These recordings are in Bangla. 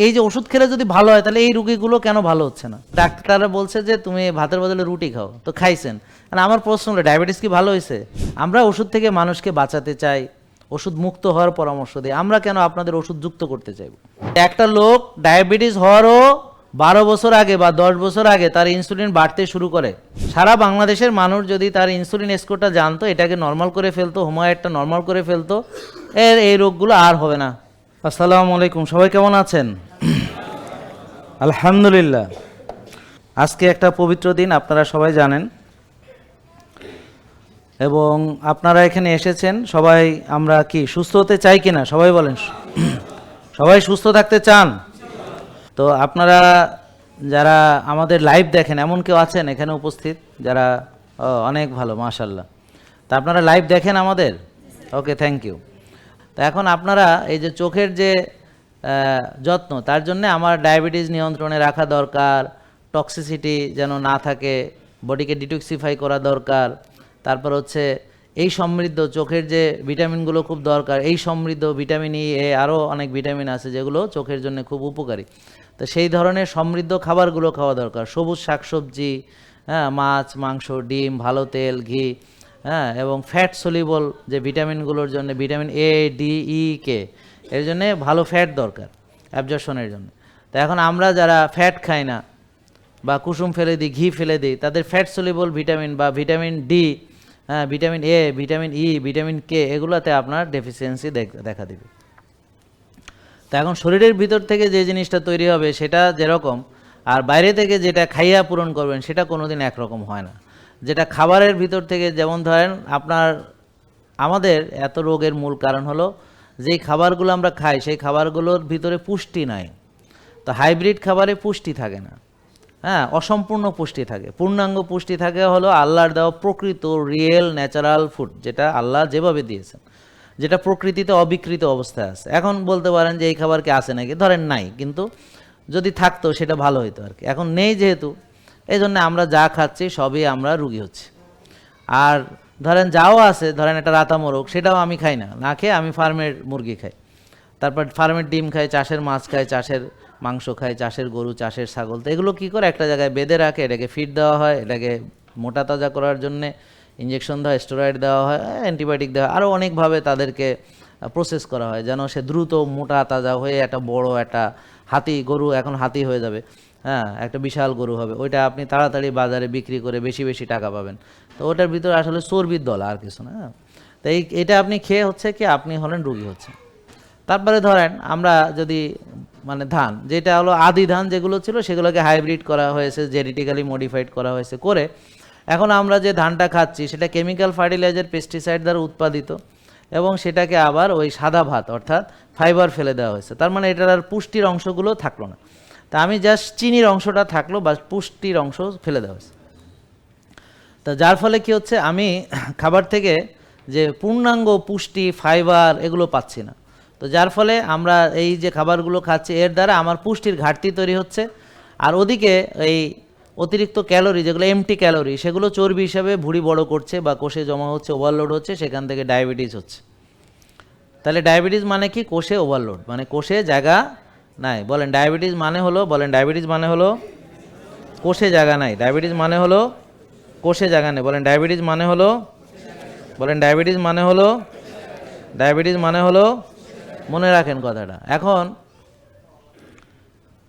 এই যে ওষুধ খেলে যদি ভালো হয়, তাহলে এই রুগীগুলো কেন ভালো হচ্ছে না? ডাক্তাররা বলছে যে, তুমি ভাতের বদলে রুটি খাও। তো খাইছেন। আর আমার প্রশ্ন হলো, ডায়াবেটিস কি ভালো হয়েছে আমরা ওষুধ থেকে মানুষকে বাঁচাতে চাই, ওষুধ মুক্ত হওয়ার পরামর্শ দিই, আমরা কেন আপনাদের ওষুধ যুক্ত করতে চাইব? একটা লোক ডায়াবেটিস হওয়ারও বারো বছর আগে বা দশ বছর আগে তার ইনসুলিন বাড়তে শুরু করে। সারা বাংলাদেশের মানুষ যদি তার ইনসুলিন স্কোরটা জানতো, এটাকে নর্মাল করে ফেলতো হোমায়েরটা নর্মাল করে ফেলতো, এর এই রোগগুলো আর হবে না। আসসালামু আলাইকুম, সবাই কেমন আছেন? আলহামদুলিল্লাহ। আজকে একটা পবিত্র দিন, আপনারা সবাই জানেন। এবং আপনারা এখানে এসেছেন, সবাই আমরা কি সুস্থ হতে চাই কিনা, সবাই বলেন। সবাই সুস্থ থাকতে চান? তো আপনারা যারা আমাদের লাইভ দেখেন, এমন কেউ আছেন এখানে উপস্থিত, যারা অনেক ভালো মাশাল্লাহ তা আপনারা লাইভ দেখেন আমাদের? Okay, thank you. তা এখন আপনারা এই যে চোখের যে যত্ন, তার জন্য আমার ডায়াবেটিস নিয়ন্ত্রণে রাখা দরকার টক্সিসিটি যেন না থাকে বডিকে ডিটক্সিফাই করা দরকার, তারপর হচ্ছে এই সমৃদ্ধ চোখের যে ভিটামিনগুলো খুব দরকার, এই সমৃদ্ধ ভিটামিন ই এ আরও অনেক ভিটামিন আছে যেগুলো চোখের জন্য খুব উপকারী। তো সেই ধরনের সমৃদ্ধ খাবারগুলো খাওয়া দরকার, সবুজ শাকসবজি হ্যাঁ মাছ, মাংস, ডিম, ভালো তেল, ঘি হ্যাঁ এবং ফ্যাট সলিবল যে ভিটামিনগুলোর জন্য ভিটামিন এ ডি ই কে এর জন্যে ভালো ফ্যাট দরকার অ্যাবজর্শনের জন্য। তো এখন আমরা যারা ফ্যাট খাই না বা কুসুম ফেলে দিই, ঘি ফেলে দিই, তাদের ফ্যাট সলিবল ভিটামিন বা ভিটামিন ডি হ্যাঁ vitamin A vitamin E vitamin K এগুলোতে আপনার ডেফিসিয়েন্সি দেখা দেবে। তা এখন শরীরের ভিতর থেকে যে জিনিসটা তৈরি হবে, সেটা যেরকম, আর বাইরে থেকে যেটা খাইয়া পূরণ করবেন, সেটা কোনোদিন একরকম হয় না। যেটা খাবারের ভিতর থেকে যেমন ধরেন আপনার, আমাদের এত রোগের মূল কারণ হলো যেই খাবারগুলো আমরা খাই, সেই খাবারগুলোর ভিতরে পুষ্টি নাই। তো হাইব্রিড খাবারে পুষ্টি থাকে না। হ্যাঁ অসম্পূর্ণ পুষ্টি থাকে। পূর্ণাঙ্গ পুষ্টি থাকে হলো আল্লাহর দেওয়া প্রকৃত রিয়েল ন্যাচারাল ফুড যেটা আল্লাহ যেভাবে দিয়েছেন। যেটা প্রকৃতিতে অবিকৃত অবস্থায় আছে। এখন বলতে পারেন যে এই খাবার কি আছে নাকি? ধরেন নাই, কিন্তু যদি থাকতো সেটা ভালো হতো আর কি। এখন নেই যেহেতু এই জন্য আমরা যা খাচ্ছি সবই আমরা রুগী হচ্ছি। আর ধরেন যাও আছে, ধরেন একটা রাতা মোরগ, সেটাও আমি খাই না। না খেয়ে আমি ফার্মের মুরগি খাই। তারপর ফার্মের ডিম খাই, চাষের মাছ খাই, চাষের মাংস খাই, চাষের গরু, চাষের ছাগল। তো এগুলো কী করে? একটা জায়গায় বেঁধে রাখে, এটাকে ফিড দেওয়া হয়, এটাকে মোটা তাজা করার জন্যে ইঞ্জেকশন দেওয়া স্টেরয়েড দেওয়া হয় অ্যান্টিবায়োটিক দেওয়া আরও অনেকভাবে তাদেরকে প্রসেস করা হয়, যেন সে দ্রুত মোটা তাজা হয়ে একটা বড় একটা হাতি, গরু এখন হাতি হয়ে যাবে। হ্যাঁ একটা বিশাল গরু হবে। ওইটা আপনি তাড়াতাড়ি বাজারে বিক্রি করে বেশি বেশি টাকা পাবেন। তো ওটার ভিতরে আসলে চর্বির দল আর কিছু না হ্যাঁ। তো এই, এটা আপনি খেয়ে হচ্ছে কি, আপনি হলেন রুগী হচ্ছে। তারপরে ধরেন আমরা যদি মানে ধান, যেটা হলো আদি ধান যেগুলো ছিল, সেগুলোকে হাইব্রিড করা হয়েছে জেনেটিক্যালি মডিফাইড করা হয়েছে করে, এখন আমরা যে ধানটা খাচ্ছি, সেটা কেমিক্যাল ফার্টিলাইজার পেস্টিসাইড দ্বারা উৎপাদিত এবং সেটাকে আবার ওই সাদা ভাত, অর্থাৎ ফাইবার ফেলে দেওয়া হয়েছে। তার মানে এটার আর পুষ্টির অংশগুলো থাকল না। তা আমি জাস্ট চিনির অংশটা থাকল বা পুষ্টির অংশ ফেলে দেওয়া হয়েছে। তা যার ফলে কি হচ্ছে, আমি খাবার থেকে যে পূর্ণাঙ্গ পুষ্টি ফাইবার এগুলো পাচ্ছি না। তো যার ফলে আমরা এই যে খাবারগুলো খাচ্ছি, এর দ্বারা আমার পুষ্টির ঘাটতি তৈরি হচ্ছে। আর ওদিকে এই অতিরিক্ত ক্যালোরি যেগুলো এমটি ক্যালোরি সেগুলো চর্বি হিসাবে ভুঁড়ি বড় করছে বা কোষে জমা হচ্ছে ওভারলোড হচ্ছে, সেখান থেকে ডায়াবেটিস হচ্ছে। তাহলে ডায়াবেটিস মানে কি? কোষে ওভারলোড মানে কোষে জায়গা নাই। বলেন ডায়াবেটিস মানে হলো, বলেন ডায়াবেটিস মানে হলো কোষে জায়গা নাই। ডায়াবেটিস মানে হলো কোষে জায়গা নেই। বলেন ডায়াবেটিস মানে হলো, বলেন ডায়াবেটিস মানে হলো, ডায়াবেটিস মানে হলো, মনে রাখেন কথাটা। এখন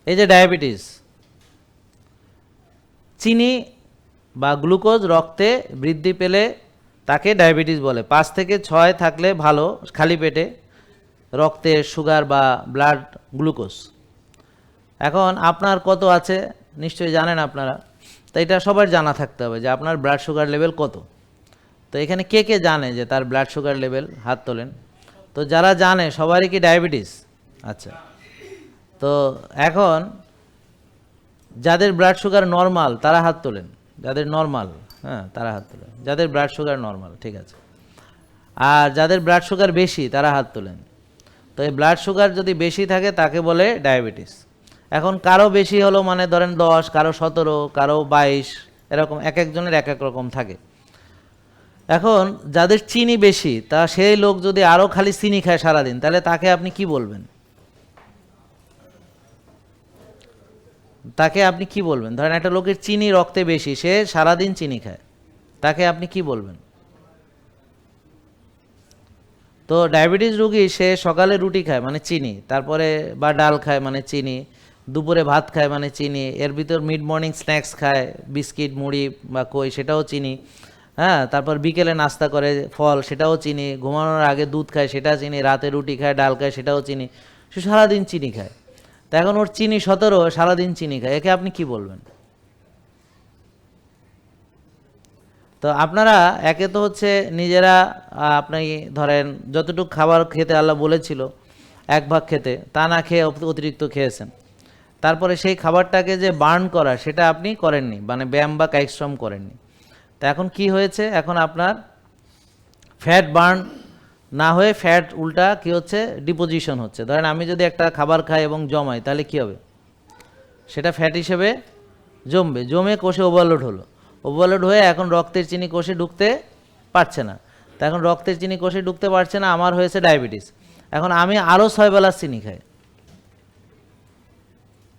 এই যে ডায়াবেটিস, চিনি বা গ্লুকোজ রক্তে বৃদ্ধি পেলে তাকে ডায়াবেটিস বলে। পাঁচ থেকে ছয় থাকলে ভালো, খালি পেটে। রক্তে সুগার বা ব্লাড গ্লুকোজ। এখন আপনার কত আছে? নিশ্চয়ই জানেন আপনারা। তো এটা সবার জানা থাকতে হবে যে আপনার ব্লাড সুগার লেভেল কত। তো এখানে কে কে জানে যে তার ব্লাড সুগার লেভেল? হাত তোলেন। তো যারা জানে, সবারই কি ডায়াবেটিস? আচ্ছা। তো এখন যাদের ব্লাড সুগার নর্মাল, তারা হাত তোলেন। যাদের নর্মাল হ্যাঁ তারা হাত তোলেন। যাদের ব্লাড সুগার নর্মাল, ঠিক আছে। আর যাদের ব্লাড সুগার বেশি, তারা হাত তোলেন। তো এই ব্লাড সুগার যদি বেশি থাকে, তাকে বলে ডায়াবেটিস এখন কারও বেশি হলো মানে ধরেন দশ, কারও সতেরো, কারও বাইশ, এরকম এক একজনের এক এক রকম থাকে। এখন যাদের চিনি বেশি, তা সেই লোক যদি আরও খালি চিনি খায় সারাদিন, তাহলে তাকে আপনি কি বলবেন? তাকে আপনি কি বলবেন? ধরেন একটা লোকের চিনি রক্তে বেশি, সে সারাদিন চিনি খায়। তাকে আপনি কি বলবেন? তো ডায়াবেটিস রুগী, সে সকালে রুটি খায় মানে চিনি, তারপরে বা ডাল খায় মানে চিনি, দুপুরে ভাত খায় মানে চিনি, এর ভিতর মিড মর্নিং স্ন্যাক্স খায়, বিস্কিট, মুড়ি বা কই, সেটাও চিনি হ্যাঁ তারপর বিকেলে নাস্তা করে ফল, সেটাও চিনি, ঘুমানোর আগে দুধ খায়, সেটা চিনি, রাতে রুটি খায়, ডাল খায়, সেটাও চিনি, সে সারাদিন চিনি খায়। তা এখন ওর চিনি সতেরো, সারাদিন চিনি খায়, একে আপনি কি বলবেন? তো আপনারা একে তো হচ্ছে নিজেরা আপনি ধরেন যতটুকু খাবার খেতে আল্লাহ বলেছিল, এক ভাগ খেতে, তা না খেয়ে অতিরিক্ত খেয়েছেন। তারপরে সেই খাবারটাকে যে বার্ন করা, সেটা আপনি করেননি মানে ব্যায়াম বা কায়শ্রম করেননি। তা এখন কি হয়েছে? এখন আপনার ফ্যাট বার্ন না হয়ে ফ্যাট উল্টা কি হচ্ছে? ডিপোজিশন হচ্ছে। ধরেন আমি যদি একটা খাবার খাই এবং জমাই, তাহলে কি হবে? সেটা ফ্যাট হিসেবে জমবে। জমে কোষে ওভারলোড হলো। ওভারলোড হয়ে এখন রক্তের চিনি কোষে ঢুকতে পারছে না। তা এখন রক্তের চিনি কোষে ঢুকতে পারছে না, আমার হয়েছে ডায়াবেটিস। এখন আমি আরও ছয় বেলা চিনি খাই।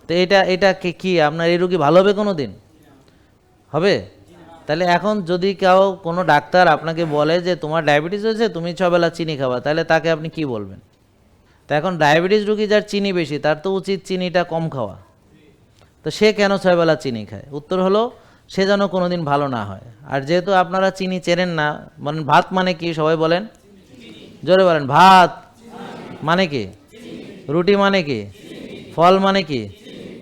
তো এটা এটা কি আপনার এই রুগী ভালো হবে কোনো দিন হবে? তাহলে এখন যদি কেউ, কোনো ডাক্তার আপনাকে বলে যে তোমার ডায়াবেটিস হয়েছে, তুমি ছবেলা চিনি খাবা, তাহলে তাকে আপনি কি বলবেন? তা এখন ডায়াবেটিস রুগী যার চিনি বেশি, তার তো উচিত চিনিটা কম খাওয়া। তো সে কেন ছয়বেলা চিনি খায়? উত্তর হলো সে যেন কোনোদিন ভালো না হয়। আর যেহেতু আপনারা চিনি, চেনেন না মানে ভাত মানে কি সবাই বলেন? জোরে বলেন, ভাত মানে কি? রুটি মানে কি? ফল মানে কি?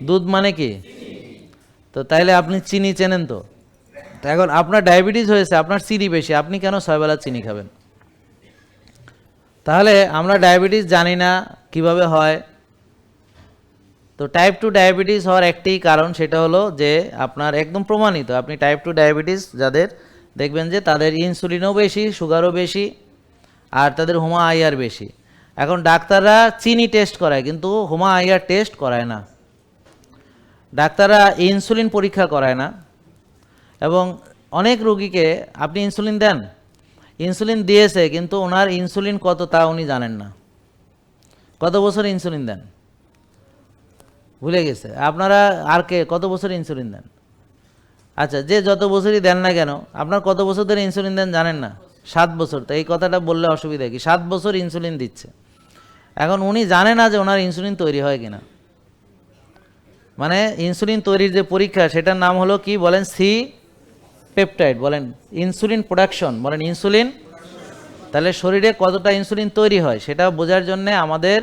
দুধ মানে কি? তো তাইলে আপনি চিনি চেনেন তো? তো এখন আপনার ডায়াবেটিস হয়েছে, আপনার চিনি বেশি, আপনি কেন ছয়বেলা চিনি খাবেন? তাহলে আমরা ডায়াবেটিস জানি না কীভাবে হয় তো টাইপ টু ডায়াবেটিস হওয়ার একটি কারণ সেটা হলো যে আপনার একদম প্রমাণিত। আপনি টাইপ টু ডায়াবেটিস যাদের দেখবেন যে তাদের ইনসুলিনও বেশি সুগারও বেশি, আর তাদের হোমা আইয়ার বেশি। এখন ডাক্তাররা চিনি টেস্ট করায়, কিন্তু হোমা আইয়ার টেস্ট করায় না। ডাক্তাররা ইনসুলিন পরীক্ষা করায় না। এবং অনেক রুগীকে আপনি ইনসুলিন দেন। ইনসুলিন দিয়েছে, কিন্তু ওনার ইনসুলিন কত তা উনি জানেন না। কত বছর ইনসুলিন দেন? ভুলে গেছে। আপনারা আর কে, কত বছর ইনসুলিন দেন? আচ্ছা যে যত বছরই দেন না কেন, আপনার কত বছর ধরে ইনসুলিন দেন জানেন না? সাত বছর। তো এই কথাটা বললে অসুবিধা কি? সাত বছর ইনসুলিন দিচ্ছে। এখন উনি জানে না যে ওনার ইনসুলিন তৈরি হয় কিনা। মানে ইনসুলিন তৈরির যে পরীক্ষা, সেটার নাম হলো কি বলেন? সি পেপটাইড বলেন। ইনসুলিন প্রোডাকশন বলেন ইনসুলিন তাহলে শরীরে কতটা ইনসুলিন তৈরি হয়, সেটা বোঝার জন্যে আমাদের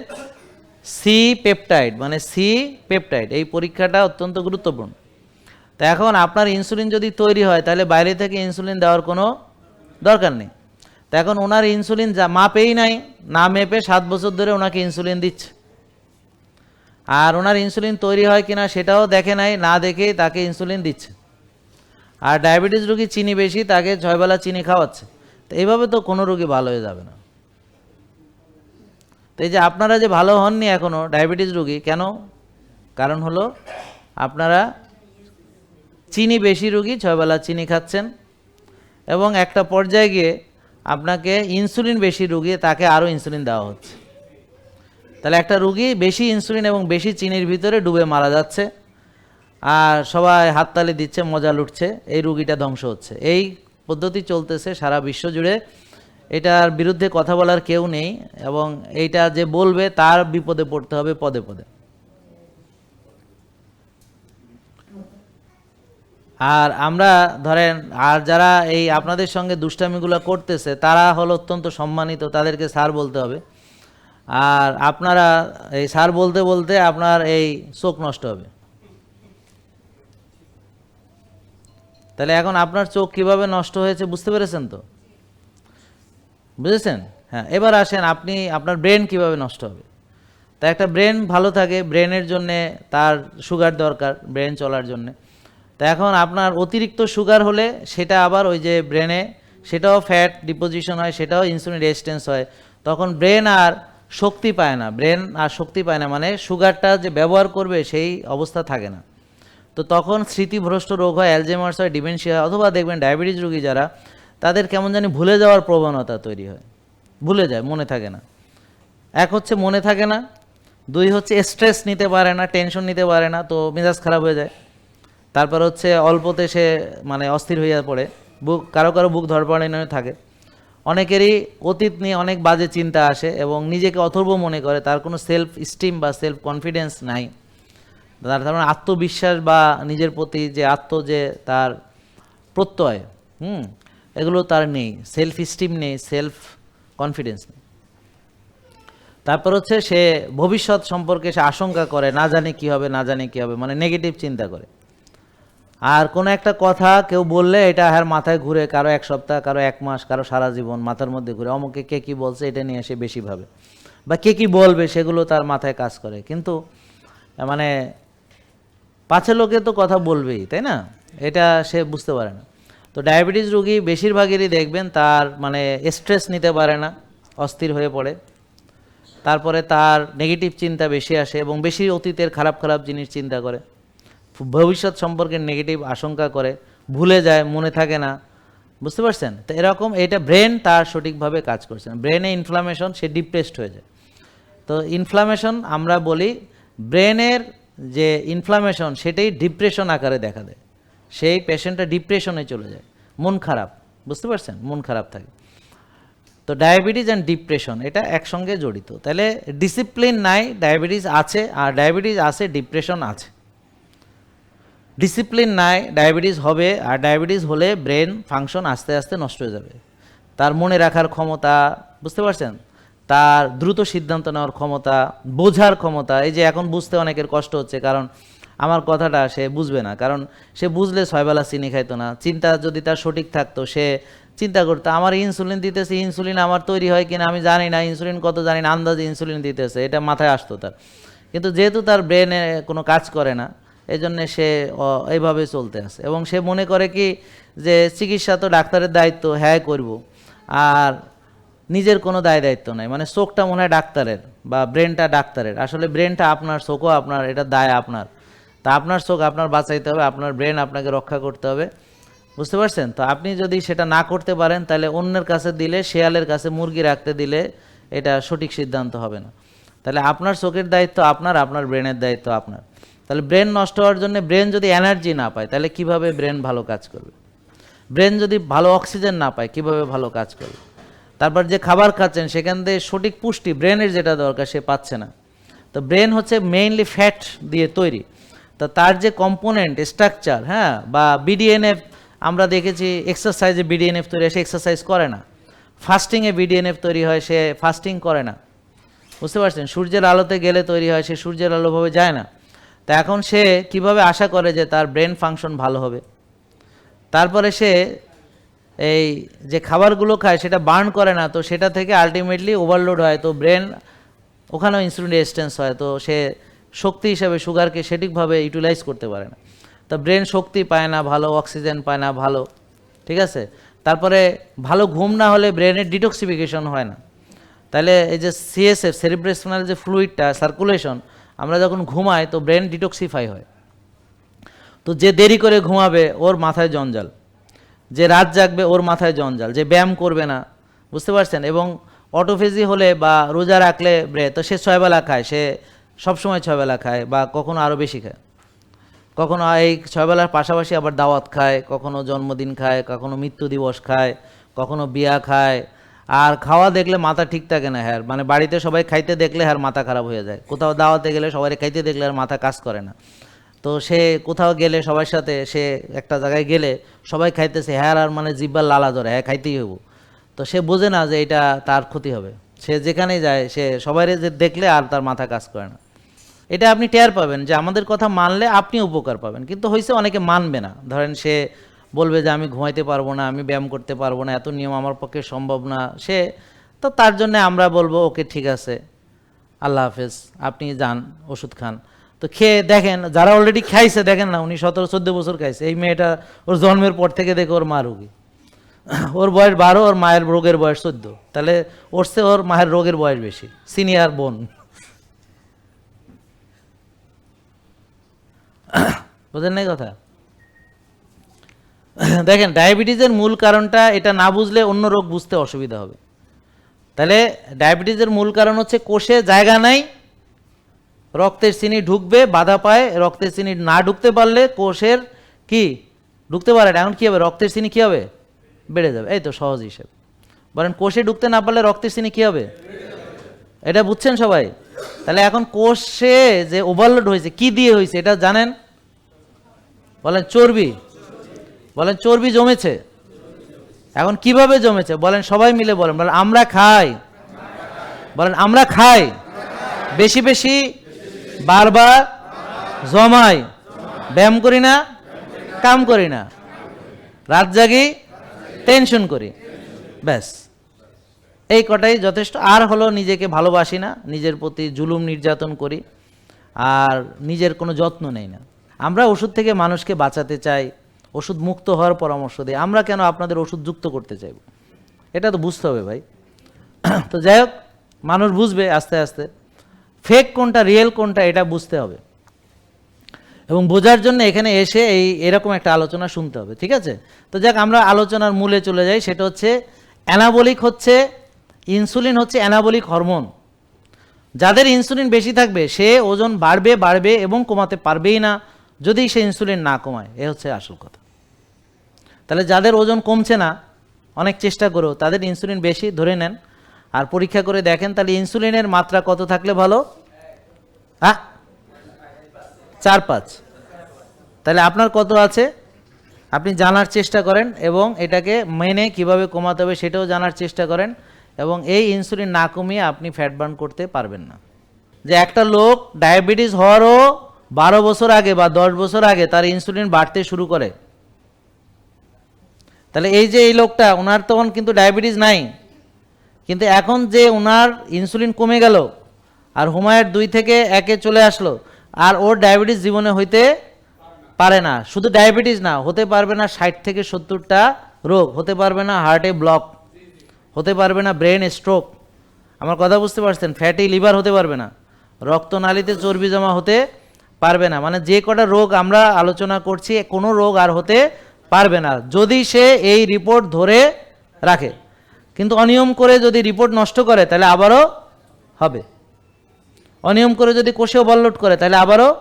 সি পেপটাইড মানে সি পেপটাইড এই পরীক্ষাটা অত্যন্ত গুরুত্বপূর্ণ। তো এখন আপনার ইনসুলিন যদি তৈরি হয়, তাহলে বাইরে থেকে ইনসুলিন দেওয়ার কোনো দরকার নেই। তো এখন ওনার ইনসুলিন যা মাপেই নাই, না মেপে সাত বছর ধরে ওনাকে ইনসুলিন দিচ্ছে। আর ওনার ইনসুলিন তৈরি হয় কিনা সেটাও দেখে নাই, না দেখেই তাকে ইনসুলিন দিচ্ছে। আর ডায়াবেটিস রোগী চিনি বেশি, তাকে ছয়বেলা চিনি খাওয়াচ্ছে। তো এইভাবে তো কোনো রোগী ভালো হয়ে যাবে না। তো এই যে আপনারা যে ভালো হননি এখনও ডায়াবেটিস রোগী, কেন? কারণ হলো আপনারা চিনি বেশি রোগী ছয়বেলা চিনি খাচ্ছেন এবং একটা পর্যায়ে গিয়ে আপনাকে ইনসুলিন বেশি রুগী, তাকে আরও ইনসুলিন দেওয়া হচ্ছে। তাহলে একটা রুগী বেশি ইনসুলিন এবং বেশি চিনির ভিতরে ডুবে মারা যাচ্ছে আর সবাই হাততালি দিচ্ছে, মজা লুটছে, এই রুগীটা ধ্বংস হচ্ছে। এই পদ্ধতি চলতেছে সারা বিশ্ব জুড়ে। এটার বিরুদ্ধে কথা বলার কেউ নেই এবং এইটা যে বলবে তার বিপদে পড়তে হবে পদে পদে। আর আমরা ধরেন, আর যারা এই আপনাদের সঙ্গে দুষ্টামিগুলো করতেছে, তারা হলো অত্যন্ত সম্মানিত, তাদেরকে স্যার বলতে হবে। আর আপনারা এই স্যার বলতে বলতে আপনার এই চোখ নষ্ট হবে। তাহলে এখন আপনার চোখ কীভাবে নষ্ট হয়েছে বুঝতে পেরেছেন তো? বুঝেছেন? হ্যাঁ এবার আসেন আপনি, আপনার ব্রেন কীভাবে নষ্ট হবে? তা একটা ব্রেন ভালো থাকে ব্রেনের জন্যে তার সুগার দরকার ব্রেন চলার জন্যে। তা এখন আপনার অতিরিক্ত সুগার হলে সেটা আবার ওই যে ব্রেনে সেটাও ফ্যাট ডিপোজিশন হয়, সেটাও ইনসুলিন রেজিস্ট্যান্স হয়। তখন ব্রেন আর শক্তি পায় না ব্রেন আর শক্তি পায় না মানে সুগারটা যে ব্যবহার করবে সেই অবস্থা থাকে না। তো তখন স্মৃতিভ্রষ্ট রোগ হয় অ্যালজেমার্স হয় ডিমেনশিয়া অথবা দেখবেন ডায়াবেটিস রোগী যারা তাদের কেমন জানি ভুলে যাওয়ার প্রবণতা তৈরি হয়। ভুলে যায়, মনে থাকে না। এক হচ্ছে মনে থাকে না, দুই হচ্ছে স্ট্রেস নিতে পারে না টেনশন নিতে পারে না, তো মেজাজ খারাপ হয়ে যায়। তারপর হচ্ছে অল্পতে সে মানে অস্থির হয়ে পড়ে, বুক, কারও কারও বুক ধরপড়ানো থাকে। অনেকেরই অতীত নিয়ে অনেক বাজে চিন্তা আসে এবং নিজেকে অথর্ব মনে করে, তার কোনো সেলফ স্টিম বা সেলফ কনফিডেন্স নাই। তার তার মানে আত্মবিশ্বাস বা নিজের প্রতি যে আত্ম যে তার প্রত্যয়, হুম এগুলো তার নেই সেলফ স্টিম নেই সেলফ কনফিডেন্স নেই। তারপর হচ্ছে সে ভবিষ্যৎ সম্পর্কে সে আশঙ্কা করে, না জানে কি হবে, না জানে কি হবে মানে নেগেটিভ চিন্তা করে। আর কোনো একটা কথা কেউ বললে এটা আর মাথায় ঘুরে, কারও এক সপ্তাহ, কারও এক মাস, কারও সারা জীবন মাথার মধ্যে ঘুরে, অমুকে কে কি বলছে এটা নিয়ে সে বেশি ভাবে। বা কে কি বলবে সেগুলো তার মাথায় কাজ করে। কিন্তু মানে পাছে লোকে তো কথা বলবেই, তাই না? এটা সে বুঝতে পারে না। তো ডায়াবেটিস রোগী বেশিরভাগেরই দেখবেন তার মানে স্ট্রেস নিতে পারে না, অস্থির হয়ে পড়ে। তারপরে তার নেগেটিভ চিন্তা বেশি আসে এবং বেশি অতীতের খারাপ খারাপ জিনিস চিন্তা করে। ভবিষ্যৎ সম্পর্কে নেগেটিভ আশঙ্কা করে, ভুলে যায়, মনে থাকে না। বুঝতে পারছেন? তো এরকম এটা ব্রেন তার সঠিকভাবে কাজ করছে না। ব্রেনে ইনফ্লামেশন সে ডিপ্রেসড হয়ে যায়। তো ইনফ্লামেশন আমরা বলি ব্রেনের যে ইনফ্লামেশন সেটাই ডিপ্রেশন আকারে দেখা দেয়। সেই পেশেন্টটা ডিপ্রেশনে চলে যায়। মন খারাপ, বুঝতে পারছেন? মন খারাপ থাকে। তো ডায়াবেটিস অ্যান্ড ডিপ্রেশন এটা একসঙ্গে জড়িত। তাহলে ডিসিপ্লিন নাই ডায়াবেটিস আছে, আর ডায়াবেটিস আছে ডিপ্রেশন আছে। ডিসিপ্লিন নাই ডায়াবেটিস হবে, আর ডায়াবেটিস হলে ব্রেন ফাংশন আস্তে আস্তে নষ্ট হয়ে যাবে। তার মনে রাখার ক্ষমতা, বুঝতে পারছেন? তার দ্রুত সিদ্ধান্ত নেওয়ার ক্ষমতা, বোঝার ক্ষমতা, এই যে এখন বুঝতে অনেকের কষ্ট হচ্ছে, কারণ আমার কথাটা সে বুঝবে না, কারণ সে বুঝলে ছয়বেলা চিনি খাইতো না। চিন্তা যদি তার সঠিক থাকতো, সে চিন্তা করতো, আমার ইনসুলিন দিতেছে, ইনসুলিন আমার তৈরি হয় কিনা আমি জানি না, ইনসুলিন কত জানি না, আন্দাজে ইনসুলিন দিতেছে। এটা মাথায় আসতো তার। কিন্তু যেহেতু তার ব্রেনে কোনো কাজ করে না এই জন্যে সে এইভাবে চলতে আসে এবং সে মনে করে কি যে চিকিৎসা তো ডাক্তারের দায়িত্ব হ্যাঁ করব। আর নিজের কোনো দায় দায়িত্ব নাই। মানে চোখটা মনে হয় ডাক্তারের বা ব্রেনটা ডাক্তারের। আসলে ব্রেনটা আপনার, চোখও আপনার, এটা দায় আপনার। তা আপনার চোখ আপনার বাঁচাইতে হবে, আপনার ব্রেন আপনাকে রক্ষা করতে হবে। বুঝতে পারছেন? তো আপনি যদি সেটা না করতে পারেন, তাহলে অন্যের কাছে দিলে, শেয়ালের কাছে মুরগি রাখতে দিলে এটা সঠিক সিদ্ধান্ত হবে না। তাহলে আপনার চোখের দায়িত্ব আপনার আপনার ব্রেনের দায়িত্ব আপনার। তাহলে ব্রেন নষ্ট হওয়ার জন্য ব্রেন যদি এনার্জি না পায়, তাহলে কীভাবে ব্রেন ভালো কাজ করবে? ব্রেন যদি ভালো অক্সিজেন না পায়, কীভাবে ভালো কাজ করবে? তারপর যে খাবার খাচ্ছেন, সেখান থেকে সঠিক পুষ্টি ব্রেনের যেটা দরকার, সে পাচ্ছে না। তো ব্রেন হচ্ছে মেইনলি ফ্যাট দিয়ে তৈরি। তো তার যে কম্পোনেন্ট স্ট্রাকচার হ্যাঁ বা বিডিএনএফ আমরা দেখেছি এক্সারসাইজে বিডিএনএফ তৈরি হয়, সে এক্সারসাইজ করে না। ফাস্টিংয়ে বিডিএনএফ তৈরি হয়, সে ফাস্টিং করে না। বুঝতে পারছেন? সূর্যের আলোতে গেলে তৈরি হয়, সে সূর্যের আলোভাবে যায় না। তা এখন সে কীভাবে আশা করে যে তার ব্রেন ফাংশন ভালো হবে? তারপরে সে এই যে খাবারগুলো খায়, সেটা বার্ন করে না, তো সেটা থেকে আলটিমেটলি ওভারলোড হয়, তো ব্রেন ওখানেও ইনসুলিন রেজিস্ট্যান্স হয়, তো সে শক্তি হিসাবে সুগারকে সঠিকভাবে ইউটিলাইজ করতে পারে না। তো ব্রেন শক্তি পায় না, ভালো অক্সিজেন পায় না, ভালো, ঠিক আছে? তারপরে ভালো ঘুম না হলে ব্রেনের ডিটক্সিফিকেশন হয় না। তাহলে এই যে সিএসএফ সেরিব্রেশনাল যে ফ্লুইডটা সার্কুলেশন আমরা যখন ঘুমাই তো ব্রেন ডিটক্সিফাই হয়। তো যে দেরি করে ঘুমাবে, ওর মাথায় জঞ্জাল। যে রাত জাগবে, ওর মাথায় জঞ্জাল। যে ব্যায়াম করবে না, বুঝতে পারছেন? এবং অটোফেজি হলে বা রোজা রাখলে ব্রে তো সে ছয়বেলা খায়, সে সবসময় ছয়বেলা খায় বা কখনো আরও বেশি খায়। কখনো এই ছয়বেলার পাশাপাশি আবার দাওয়াত খায়, কখনো জন্মদিন খায়, কখনো মৃত্যু দিবস খায়, কখনো বিয়া খায়। আর খাওয়া দেখলে মাথা ঠিক থাকে না হ্যাঁ মানে বাড়িতে সবাই খাইতে দেখলে হ্যার মাথা খারাপ হয়ে যায়। কোথাও দাওয়াতে গেলে সবাই খাইতে দেখলে আর মাথা কাজ করে না। তো সে কোথাও গেলে সবার সাথে, সে একটা জায়গায় গেলে সবাই খাইতেছে হ্যাঁ আর মানে জিব্বার লালা ধরে হ্যাঁ খাইতেই হব তো সে বোঝে না যে এটা তার ক্ষতি হবে। সে যেখানেই যায়, সে সবাই যে দেখলে আর তার মাথা কাজ করে না। এটা আপনি টের পাবেন যে আমাদের কথা মানলে আপনি উপকার পাবেন। কিন্তু হয়েছে অনেকে মানবে না। ধরেন সে বলবে যে আমি ঘুমাইতে পারব না, আমি ব্যায়াম করতে পারব না, এত নিয়ম আমার পক্ষে সম্ভব না। সে তো তার জন্য আমরা বলব, ওকে, ঠিক আছে। আল্লাহ হাফেজ, আপনি যান, ওষুধ খান। তো খেয়ে দেখেন, যারা অলরেডি খাইছে, দেখেন না, উনি সতেরো, চোদ্দ বছর খাইছে। এই মেয়েটা ওর জন্মের পর থেকে দেখে ওর মা রোগী। ওর বয়স বারো, ওর মায়ের রোগের বয়স চোদ্দ। তাহলে ওর চেয়ে ওর মায়ের রোগের বয়স বেশি। সিনিয়র বোন। বুঝেন নাই কথা? দেখেন, ডায়াবেটিসের মূল কারণটা এটা না বুঝলে অন্য রোগ বুঝতে অসুবিধা হবে। তাহলে ডায়াবেটিসের মূল কারণ হচ্ছে কোষে জায়গা নাই, রক্তের চিনি ঢুকবে, বাধা পায়, রক্তের চিনি না ঢুকতে পারলে কোষের কি? ঢুকতে পারে এখন কী হবে? রক্তের চিনি কী হবে? বেড়ে যাবে, এই তো সহজ হিসেবে। বলেন, কোষে ঢুকতে না পারলে রক্তের চিনি কী হবে? এটা বুঝছেন সবাই? তাহলে এখন কোষে যে ওভারলোড হয়েছে, কি দিয়ে হয়েছে এটা জানেন? বলেন চর্বি। বলেন চর্বি জমেছে। এখন কীভাবে জমেছে? বলেন সবাই মিলে বলেন। বলেন, আমরা খাই। বলেন, আমরা খাই। বেশি বেশি বারবার জমাই। ব্যায়াম করি না, কাম করি না। রাত জাগি টেনশন করি। ব্যাস। এই কটাই যথেষ্ট। আর হলো নিজেকে ভালোবাসি না, নিজের প্রতি জুলুম নির্যাতন করি, আর নিজের কোনো যত্ন নেই না। আমরা ওষুধ থেকে মানুষকে বাঁচাতে চাই, ওষুধ মুক্ত হওয়ার পরামর্শ দিই। আমরা কেন আপনাদের ওষুধ যুক্ত করতে চাইব? এটা তো বুঝতে হবে ভাই। তো যাই হোক, মানুষ বুঝবে আস্তে আস্তে। ফেক কোনটা রিয়েল কোনটা, এটা বুঝতে হবে। এবং বোঝার জন্য এখানে এসে এই এরকম একটা আলোচনা শুনতে হবে, ঠিক আছে? তো যাক, আমরা আলোচনার মূলে চলে যাই। সেটা হচ্ছে অ্যানাবলিক হচ্ছে ইনসুলিন হচ্ছে অ্যানাবলিক হরমোন। যাদের ইনসুলিন বেশি থাকবে, সে ওজন বাড়বে বাড়বে এবং কমাতে পারবেই না যদি সে ইনসুলিন না কমায়। এ হচ্ছে আসল কথা। তাহলে যাদের ওজন কমছে না, অনেক চেষ্টা করেও তাদের ইনসুলিন বেশি ধরে নেন আর পরীক্ষা করে দেখেন তাহলে ইনসুলিনের মাত্রা কত থাকলে ভালো? হ্যাঁ চার পাঁচ। তাহলে আপনার কত আছে? আপনি জানার চেষ্টা করেন এবং এটাকে মেনে কীভাবে কমাতে হবে সেটাও জানার চেষ্টা করেন। এবং এই ইনসুলিন না কমিয়ে আপনি ফ্যাট বার্ন করতে পারবেন না। যে একটা লোক ডায়াবেটিস হওয়ারও বারো বছর আগে বা দশ বছর আগে তার ইনসুলিন বাড়তে শুরু করে। তাহলে এই যে এই লোকটা ওনার তখন কিন্তু ডায়াবেটিস নাই। কিন্তু এখন যে ওনার ইনসুলিন কমে গেল আর হুমায়ের দুই থেকে একে চলে আসলো আর ওর ডায়াবেটিস জীবনে হইতে পারে না। শুধু ডায়াবেটিস না, হতে পারবে না ষাট থেকে সত্তরটা রোগ, হতে পারবে না হার্টে ব্লক হতে পারবে না ব্রেন স্ট্রোক আমার কথা বুঝতে পারছেন? ফ্যাটি লিভার হতে পারবে না। রক্তনালীতে চর্বি জমা হতে পারবে না। মানে যে কটা রোগ আমরা আলোচনা করছি, কোনো রোগ আর হতে পারবে না। যদি সে এই রিপোর্ট ধরে রাখে। কিন্তু অনিয়ম করে যদি রিপোর্ট নষ্ট করে, তাহলে আবারও হবে। অনিয়ম করে যদি কোষে ওভারলোড করে, তাহলে আবারও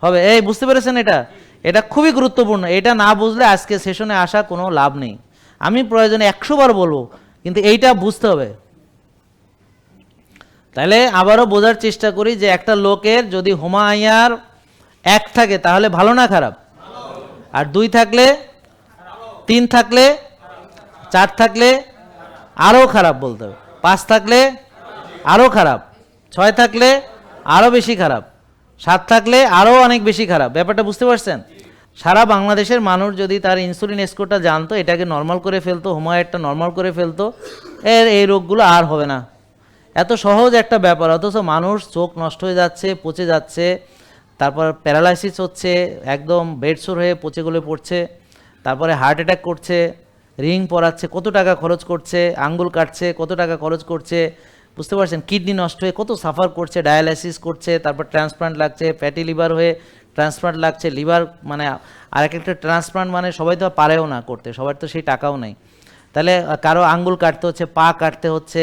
হবে। এই, বুঝতে পেরেছেন এটা? এটা খুবই গুরুত্বপূর্ণ। এটা না বুঝলে আজকে সেশনে আসা কোনো লাভ নেই। আমি প্রয়োজনে একশো বার বলব কিন্তু এইটা বুঝতে হবে। তাহলে আবারও বোঝার চেষ্টা করি যে একটা লোকের যদি হোমা হুমায়ার এক থাকে তাহলে ভালো না খারাপ? আর দুই থাকলে, তিন থাকলে, চার থাকলে আরও খারাপ বলতে হবে। পাঁচ থাকলে আরও খারাপ, ছয় থাকলে আরও বেশি খারাপ, সাত থাকলে আরও অনেক বেশি খারাপ। ব্যাপারটা বুঝতে পারছেন? সারা বাংলাদেশের মানুষ যদি তার ইনসুলিন স্কোরটা জানতো, এটাকে নর্মাল করে ফেলতো হোমায়েরটা নর্মাল করে ফেলতো, এর এই রোগগুলো আর হবে না। এত সহজ একটা ব্যাপার, অথচ মানুষ চোখ নষ্ট হয়ে যাচ্ছে, পচে যাচ্ছে, তারপর প্যারালাইসিস হচ্ছে, একদম বেডসোর হয়ে পচে গলে পড়ছে, তারপরে হার্ট অ্যাটাক করছে রিং পরাচ্ছে, কত টাকা খরচ করছে, আঙ্গুল কাটছে, কত টাকা খরচ করছে, বুঝতে পারছেন? কিডনি নষ্ট হয়ে কত সাফার করছে ডায়ালাইসিস করছে, তারপর ট্রান্সপ্লান্ট লাগছে ফ্যাটি লিভার হয়ে ট্রান্সপ্লান্ট লাগছে, লিভার মানে আর এক একটা ট্রান্সপ্লান্ট মানে সবাই তো পারেও না করতে, সবার তো সেই টাকাও নেই। তাহলে কারও আঙ্গুল কাটতে হচ্ছে, পা কাটতে হচ্ছে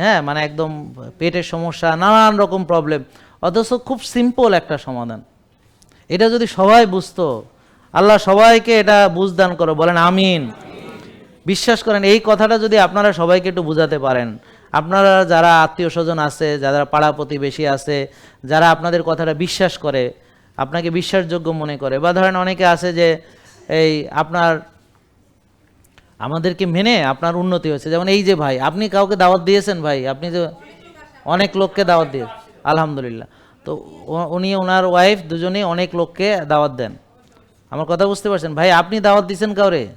হ্যাঁ মানে একদম পেটের সমস্যা, নানান রকম প্রবলেম অথচ খুব সিম্পল একটা সমাধান। এটা যদি সবাই বুঝতো, আল্লাহ সবাইকে এটা বুঝদান করো, বলেন আমিন। বিশ্বাস করেন, এই কথাটা যদি আপনারা সবাইকে একটু বুঝাতে পারেন। আপনারা যারা আত্মীয় স্বজন আছে, যারা পাড়া প্রতিবেশী আছে, যারা আপনাদের কথাটা বিশ্বাস করে আপনাকে বিশ্বাসযোগ্য মনে করে। বা ধরেন অনেকে আছে যে, এই আপনার, আমাদেরকে মেনে আপনার উন্নতি হয়েছে। যেমন এই যে ভাই, আপনি কাউকে দাওয়াত দিয়েছেন ভাই, আপনি যে অনেক লোককে দাওয়াত দিয়ে, আলহামদুলিল্লাহ। তো উনি, ওনার ওয়াইফ দুজনেই অনেক লোককে দাওয়াত দেন। আমার কথা বুঝতে পারছেন? ভাই, আপনি দাওয়াত দিয়েছেন কাউরে?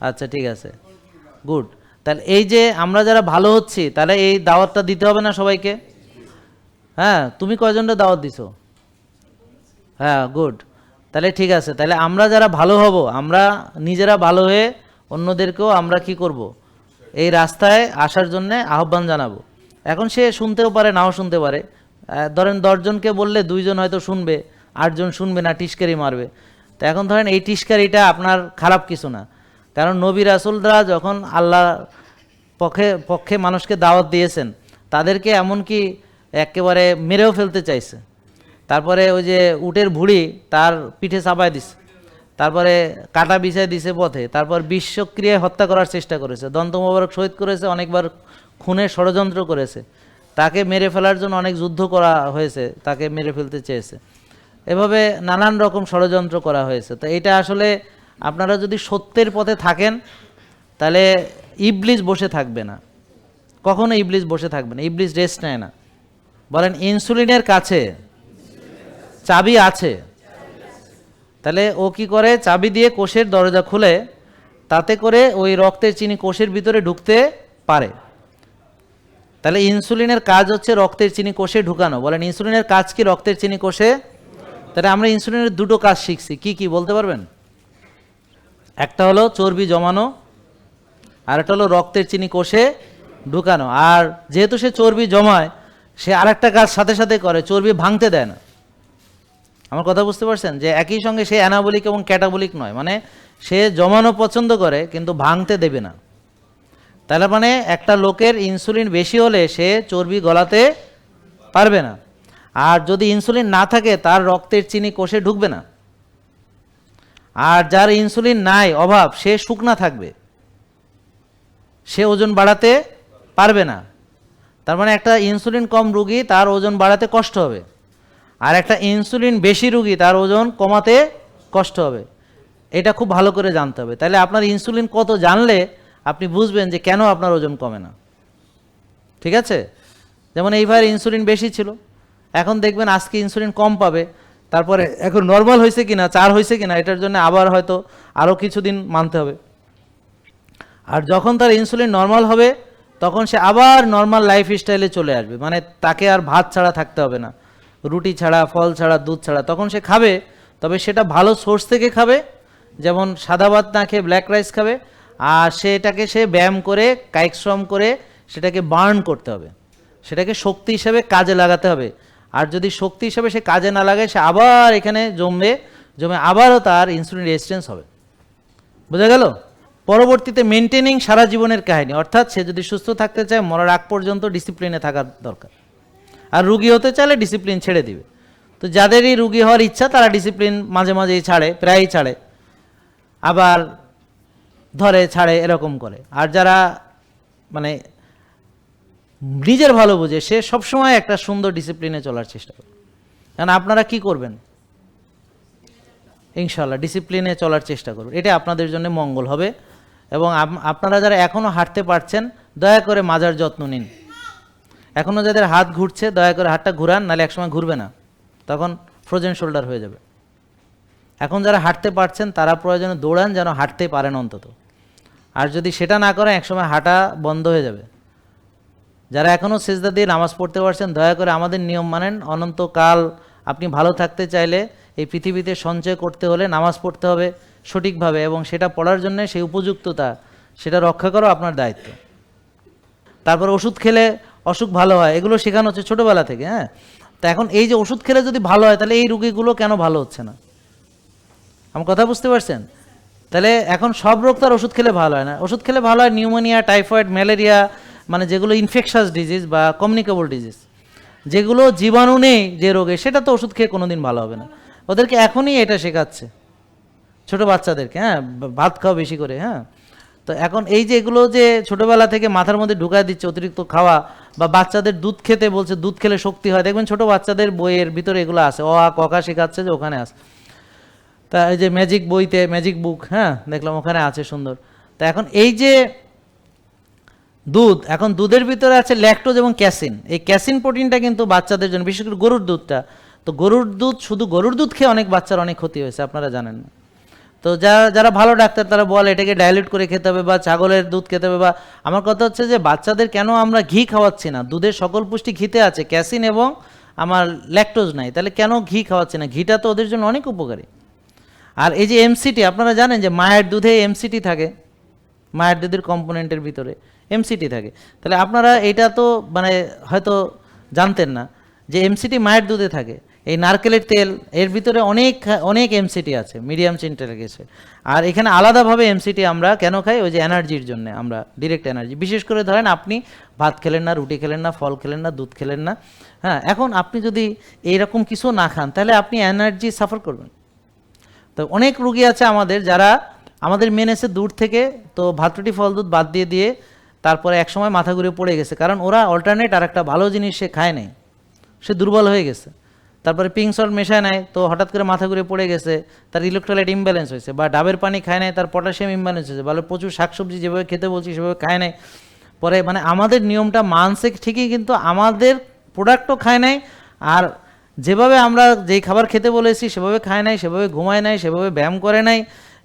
আচ্ছা ঠিক আছে। গুড। তাহলে এই যে আমরা যারা ভালো হচ্ছি, তাহলে এই দাওয়াতটা দিতে হবে না সবাইকে? হ্যাঁ তুমি কয়জনটা দাওয়াত দিছো? হ্যাঁ গুড তাহলে ঠিক আছে, তাহলে আমরা যারা ভালো হব, আমরা নিজেরা ভালো হয়ে অন্যদেরকেও আমরা কি করব? এই রাস্তায় আসার জন্য আহ্বান জানাব। এখন সে শুনতেও পারে, নাও শুনতে পারে। ধরেন দশজনকে বললে দুইজন হয়তো শুনবে আটজন শুনবে না, টিস্কারি মারবে। তো এখন ধরেন এই টিস্কারিটা আপনার খারাপ কিছু না। কারণ নবী রাসুলরা যখন আল্লাহ পক্ষে পক্ষে মানুষকে দাওয়াত দিয়েছেন, তাদেরকে এমনকি একেবারে মেরেও ফেলতে চাইছে। তারপরে ওই যে উটের ভুড়ি তার পিঠে চাপায় দিছে। তারপরে কাটা বিছায় দিছে পথে। তারপর বিশ্বক্রিয়ায় হত্যা করার চেষ্টা করেছে। দন্ত মোবারক শহীদ করেছে, অনেকবার খুনের ষড়যন্ত্র করেছে। তাকে মেরে ফেলার জন্য অনেক যুদ্ধ করা হয়েছে, তাকে মেরে ফেলতে চেয়েছে। এভাবে নানান রকম ষড়যন্ত্র করা হয়েছে। তো এটা আসলে আপনারা যদি সত্যের পথে থাকেন, তাহলে ইবলিস বসে থাকবে না। কখনো ইবলিস বসে থাকবে না। ইবলিস রেস্ট নেয় না। বলেন, ইনসুলিনের কাছে চাবি আছে। তাহলে ও কি করে? চাবি দিয়ে কোষের দরজা খুলে, তাতে করে ওই রক্তের চিনি কোষের ভিতরে ঢুকতে পারে। তাহলে ইনসুলিনের কাজ হচ্ছে রক্তের চিনি কোষে ঢুকানো। বলেন, ইনসুলিনের কাজ কি রক্তের চিনি কোষে? তাহলে আমরা ইনসুলিনের দুটো কাজ শিখছি। কি কি বলতে পারবেন? একটা হলো চর্বি জমানো, আর একটা হলো রক্তের চিনি কোষে ঢুকানো। আর যেহেতু সে চর্বি জমায়, সে আরেকটা কাজ সাথে সাথে করে, চর্বি ভাঙতে দেয় না। আমার কথা বুঝতে পারছেন? যে একই সঙ্গে সে অ্যানাবলিক এবং ক্যাটাবলিক নয়। মানে সে জমানো পছন্দ করে, কিন্তু ভাঙতে দেবে না। তাহলে মানে একটা লোকের ইনসুলিন বেশি হলে সে চর্বি গলাতে পারবে না। আর যদি ইনসুলিন না থাকে, তার রক্তের চিনি কোষে ঢুকবে না। আর যার ইনসুলিন নাই, অভাব, সে শুকনা থাকবে। সে ওজন বাড়াতে পারবে না। তার মানে একটা ইনসুলিন কম রুগী, তার ওজন বাড়াতে কষ্ট হবে। আর একটা ইনসুলিন বেশি রুগী, তার ওজন কমাতে কষ্ট হবে। এটা খুব ভালো করে জানতে হবে। তাহলে আপনার ইনসুলিন কত জানলে আপনি বুঝবেন যে কেন আপনার ওজন কমে না। ঠিক আছে? যেমন এইবার ইনসুলিন বেশি ছিল। এখন দেখবেন আজকে ইনসুলিন কম পাবে। তারপরে এখন নর্মাল হয়েছে কিনা, চার হয়েছে কিনা, এটার জন্য আবার হয়তো আরও কিছুদিন মানতে হবে। আর যখন তার ইনসুলিন নর্মাল হবে, তখন সে আবার নর্মাল লাইফ স্টাইলে চলে আসবে। মানে তাকে আর ভাত ছাড়া থাকতে হবে না। রুটি ছাড়া, ফল ছাড়া, দুধ ছাড়া, তখন সে খাবে, তবে সেটা ভালো সোর্স থেকে খাবে, যেমন সাদা ভাত না খেয়ে ব্ল্যাক রাইস খাবে, আর সেটাকে সে ব্যায়াম করে, কায়িক শ্রম করে, সেটাকে বার্ন করতে হবে। সেটাকে শক্তি হিসাবে কাজে লাগাতে হবে। আর যদি শক্তি হিসাবে সে কাজে না লাগায়, সে আবার এখানে জমবে, জমে আবারও তার ইনসুলিন রেজিস্ট্যান্স হবে। বোঝা গেল? পরবর্তীতে মেনটেনিং সারা জীবনের কাহিনী, অর্থাৎ সে যদি সুস্থ থাকতে চায়, মরার আগ পর্যন্ত ডিসিপ্লিনে থাকার দরকার। আর রুগী হতে চাইলে ডিসিপ্লিন ছেড়ে দিবে। তো যাদেরই রুগী হওয়ার ইচ্ছা, তারা ডিসিপ্লিন মাঝে মাঝেই ছাড়ে, প্রায়ই ছাড়ে। আবার ধরে, ছাড়ে, এরকম করে। আর যারা মানে নিজের ভালো বুঝে, সে সবসময় একটা সুন্দর ডিসিপ্লিনে চলার চেষ্টা করে। কারণ আপনারা কি করবেন? ইনশাল্লাহ ডিসিপ্লিনে চলার চেষ্টা করুন এটা আপনাদের জন্য মঙ্গল হবে। এবং আপনারা যারা এখনও হাঁটতে পারছেন, দয়া করে মাজার যত্ন নিন। এখনও যাদের হাত ঘুরছে, দয়া করে হাতটা ঘুরান নাহলে একসময় ঘুরবে না। তখন ফ্রোজেন শোল্ডার হয়ে যাবে। এখন যারা হাঁটতে পারছেন, তারা প্রয়োজনে দৌড়ান যেন হাঁটতে পারেন অন্তত। আর যদি সেটা না করেন, একসময় হাঁটা বন্ধ হয়ে যাবে। যারা এখনও সেজদা দিয়ে নামাজ পড়তে পারছেন, দয়া করে আমাদের নিয়ম মানেন, অনন্তকাল আপনি ভালো থাকতে চাইলে এই পৃথিবীতে সঞ্চয় করতে হলে নামাজ পড়তে হবে সঠিকভাবে এবং সেটা পড়ার জন্য সেই উপযুক্ততা, সেটা রক্ষা করো আপনার দায়িত্ব। তারপর ওষুধ খেলে অসুখ ভালো হয়, এগুলো শেখানো হচ্ছে ছোটোবেলা থেকে হ্যাঁ? তা এখন এই যে ওষুধ খেলে যদি ভালো হয়, তাহলে এই রুগীগুলো কেন ভালো হচ্ছে না? আমার কথা বুঝতে পারছেন? তাহলে এখন সব রোগ তো আর ওষুধ খেলে ভালো হয় না। ওষুধ খেলে ভালো হয় নিউমোনিয়া, টাইফয়েড, ম্যালেরিয়া মানে যেগুলো ইনফেকশাস ডিজিজ বা কমিউনিকেবল ডিজিজ যেগুলো জীবাণু নেই যে রোগে, সেটা তো ওষুধ খেয়ে কোনোদিন ভালো হবে না। ওদেরকে এখনই এটা শেখাচ্ছে। ছোট বাচ্চাদেরকে হ্যাঁ? ভাত খাওয়া বেশি করে হ্যাঁ? তো এখন এই যে এগুলো যে ছোটবেলা থেকে মাথার মধ্যে ঢুকায় দিচ্ছে অতিরিক্ত খাওয়া বা বাচ্চাদের দুধ খেতে বলছে, দুধ খেলে শক্তি হয়। দেখবেন ছোট বাচ্চাদের বইয়ের ভিতরে এগুলো আছে। অ, আ ককা শেখাচ্ছে যে ওখানে আছে। তা এই যে ম্যাজিক বইতে, ম্যাজিক বুক হ্যাঁ দেখলাম ওখানে আছে সুন্দর। তা এখন এই যে দুধ, এখন দুধের ভিতরে আছে ল্যাকটোজ এবং ক্যাসিন এই ক্যাসিন প্রোটিনটা কিন্তু বাচ্চাদের জন্য, বিশেষ করে গরুর দুধটা। তো গরুর দুধ, শুধু গরুর দুধ খেয়ে অনেক বাচ্চার অনেক ক্ষতি হয়েছে, আপনারা জানেন না। তো যারা যারা ভালো ডাক্তার, তারা বলে এটাকে ডাইলিউট করে খেতে হবে বা ছাগলের দুধ খেতে হবে বা, আমার কথা হচ্ছে যে বাচ্চাদের কেন আমরা ঘি খাওয়াচ্ছি না? দুধের সকল পুষ্টি ঘিতে আছে, ক্যাসিন এবং আমার ল্যাকটোজ নাই। তাহলে কেন ঘি খাওয়াচ্ছি না? ঘিটা তো ওদের জন্য অনেক উপকারী। আর এই যে এমসিটি আপনারা জানেন যে মায়ের দুধে এমসিটি থাকে, মায়ের দুধের কম্পোনেন্টের ভিতরে এমসিটি থাকে। তাহলে আপনারা এটা তো মানে হয়তো জানতেন না যে এমসিটি মায়ের দুধে থাকে। এই নারকেলের তেল, এর ভিতরে অনেক অনেক এমসিটি আছে মিডিয়াম চেনটা গেছে। আর এখানে আলাদাভাবে এমসিটি আমরা কেন খাই? ওই যে এনার্জির জন্য আমরা ডিরেক্ট এনার্জি বিশেষ করে ধরেন আপনি ভাত খেলেন না, রুটি খেলেন না, ফল খেলেন না, দুধ খেলেন না হ্যাঁ এখন আপনি যদি এইরকম কিছু না খান, তাহলে আপনি এনার্জি সাফার করবেন। তো অনেক রুগী আছে আমাদের যারা, আমাদের মেন এসে দূর থেকে তো ভাত, রুটি, ফল, দুধ বাদ দিয়ে দিয়ে তারপরে একসময় মাথা ঘুরে পড়ে গেছে। কারণ ওরা অল্টারনেট আর একটা ভালো জিনিস সে খায় নাই। সে দুর্বল হয়ে গেছে। তারপরে পিঙ্ক সল্ট মেশায় নাই, তো হঠাৎ করে মাথা ঘুরে পড়ে গেছে, তার ইলেকট্রোলাইট ইমব্যালেন্স হয়েছে, বা ডাবের পানি খায় নাই, তার পটাশিয়াম ইমব্যালেন্স হয়েছে, ভালো প্রচুর শাকসবজি যেভাবে খেতে বলছি সেভাবে খায় নাই। পরে মানে আমাদের নিয়মটা মানসিক ঠিকই, কিন্তু আমাদের প্রোডাক্টও খায় নাই, আর যেভাবে আমরা যেই খাবার খেতে বলেছি সেভাবে খায় নাই, সেভাবে ঘুমায় নাই, সেভাবে ব্যায়াম করে নাই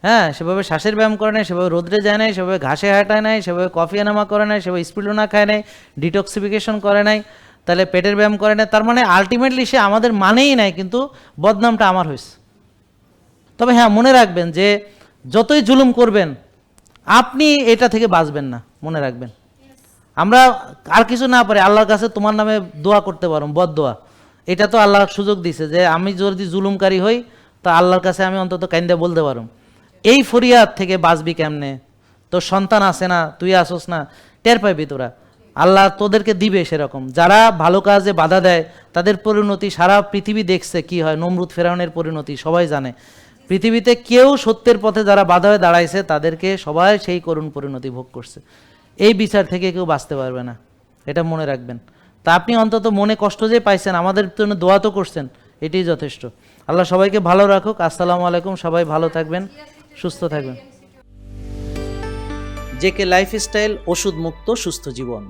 হ্যাঁ সেভাবে শ্বাসের ব্যায়াম করে নাই, সেভাবে রোদ্রে যায় নাই, সেভাবে ঘাসে হাঁটায় নাই, সেভাবে কফি এনামা করে নাই, সেভাবে স্পিডোনা খায় নাই ডিটক্সিফিকেশন করে নাই তাহলে পেটের ব্যায়াম করে না, তার মানে আলটিমেটলি সে আমাদের মানেই নাই, কিন্তু বদনামটা আমার হয়েছে। তবে হ্যাঁ মনে রাখবেন যে যতই জুলুম করবেন, আপনি এটা থেকে বাঁচবেন না, মনে রাখবেন। আমরা আর কিছু না পারি, আল্লাহর কাছে তোমার নামে দোয়া করতে পারো বদ দোয়া। এটা তো আল্লাহ সুযোগ দিছে যে আমি যদি জুলুমকারী হই, তা আল্লাহর কাছে আমি অন্তত কাইন্দা বলতে পারো এই ফরিয়াদ থেকে বাঁচবি কেমনে? তোর সন্তান আসে না, তুই আসোস না, টের পাইবি তোরা। আল্লাহ তোদেরকে দিবে সেরকম। যারা ভালো কাজে বাধা দেয়, তাদের পরিণতি সারা পৃথিবী দেখছে কি হয়। নমরুদ, ফেরাউনের পরিণতি সবাই জানে। পৃথিবীতে কেউ সত্যের পথে যারা বাধা হয়ে দাঁড়াইছে, তাদেরকে সবাই সেই করুণ পরিণতি ভোগ করছে। এই বিচার থেকে কেউ বাঁচতে পারবে না। এটা মনে রাখবেন। তা আপনি অন্তত মনে কষ্ট যে পাইছেন, আমাদের জন্য দোয়া তো করছেন, এটাই যথেষ্ট। আল্লাহ সবাইকে ভালো রাখুক। আসসালামু আলাইকুম। সবাই ভালো থাকবেন, সুস্থ থাকবেন। জেকে লাইফস্টাইল ওষুধ মুক্ত সুস্থ জীবন।